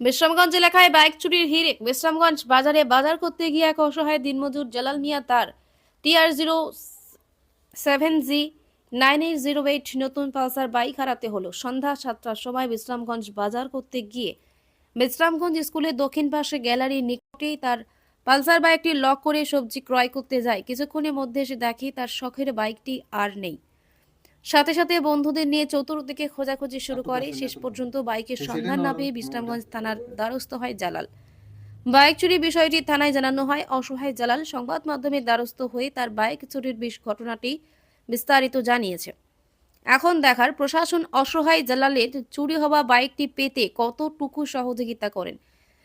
বিশ্রামগঞ্জ এলাকায় বাইক চুরির হিরে বিশ্রামগঞ্জ বাজারে বাজার করতে গিয়ে এক অসহায় দিনমজুর জালাল মিয়া তার TR zero seven G nine eight zero eight নতুন পালসার বাইক হারাতে হলো। সন্ধ্যা সাতটার সময় বিশ্রামগঞ্জ বাজার করতে গিয়ে বিশ্রামগঞ্জ স্কুলের দক্ষিণ পাশে গ্যালারির নিকটেই তার পালসার বাইকটি লক করে সবজি ক্রয় করতে যায়। কিছুক্ষণের মধ্যে এসে দেখে তার শখের বাইকটি আর নেই। সাথে সাথে বন্ধুদের নিয়ে চতুর্দিকে খোঁজাখুঁজি শুরু করে। শেষ পর্যন্ত বাইকের সন্ধান না পেয়ে বিশ্রামগঞ্জ থানার দ্বারস্থ হয় জালাল। বাইক চুরি বিষয়টি থানায় জানানো হয়। অসহায় জালাল সংবাদ মাধ্যমের দ্বারস্থ হয়ে তার বাইক চুরির বিষ ঘটনাটি বিস্তারিত জানিয়েছে। এখন দেখার প্রশাসন অসহায় জালালের চুরি হওয়া বাইকটি পেতে কতটুকু সহযোগিতা করেন?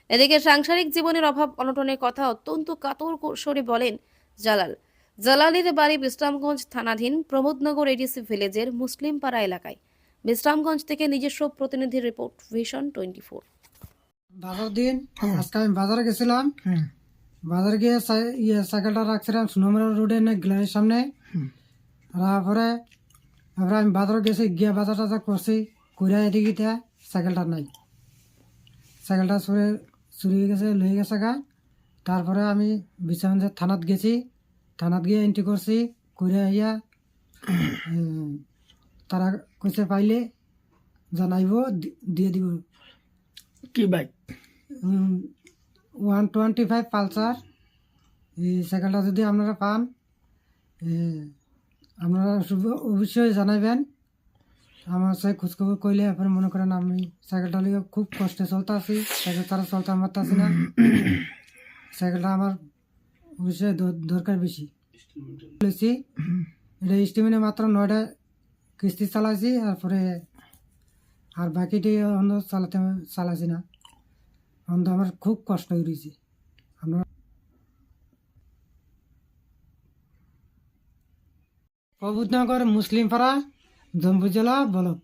এদিকে সাংসারিক জীবনের অভাব অনটনের কথা অত্যন্ত কাতর স্বরে বলেন জালাল। জালালের বাড়ি বিশ্রামগঞ্জ থানাধীন প্রমোদনগর এডিসি ভিলেজের মুসলিম পাড়া এলাকায়। বিশ্রামগঞ্জ থেকে নিজস্ব প্রতিনিধির রিপোর্ট ভিশন টোয়েন্টি ফোর। বাজার দিন আজকে আমি বাজারে গেছিলাম। বাজারে গিয়ে ইয়ে সাইকেলটা রাখছিলাম সুনমরা রোডে না গ্যালারির সামনে। তারপরে তারপরে আমি বাজারে গেছি গিয়ে বাজার টাজার করছি করে এদিকে সাইকেলটা নাই। সাইকেলটা চুরি চুরি হয়ে গেছে লয়ে গেছে গা। তারপরে আমি বিশ্বনাথ থানাত গেছি। থানাত গিয়ে এন্ট্রি করছি করে আইয়া তারা কইছে পাইলে জানাইব দিয়ে দিব। কি bike one twenty five Pulsar. এই সাইকেলটা যদি আপনারা পান আপনারা অবশ্যই জানাবেন আমার সাথে খোঁজখবর করলে আপনার মনে করেন আমি সাইকেলটা খুব কষ্টে চলতে আছি সাইকেল তারা চলতে আমার না। সাইকেলটা আমার অবশ্যই দরকার বেশি। বলেছি এটা স্টিমিনে মাত্র নয়টা কিস্তি চালাইছি তারপরে আর বাকিটি অন্য চালাতে চালাইছি না। অন্ত আমার খুব কষ্ট হয়ে রয়েছে আমরা প্রবুদ্ধনগর মুসলিম পাড়া জম্বু জেলা বলক।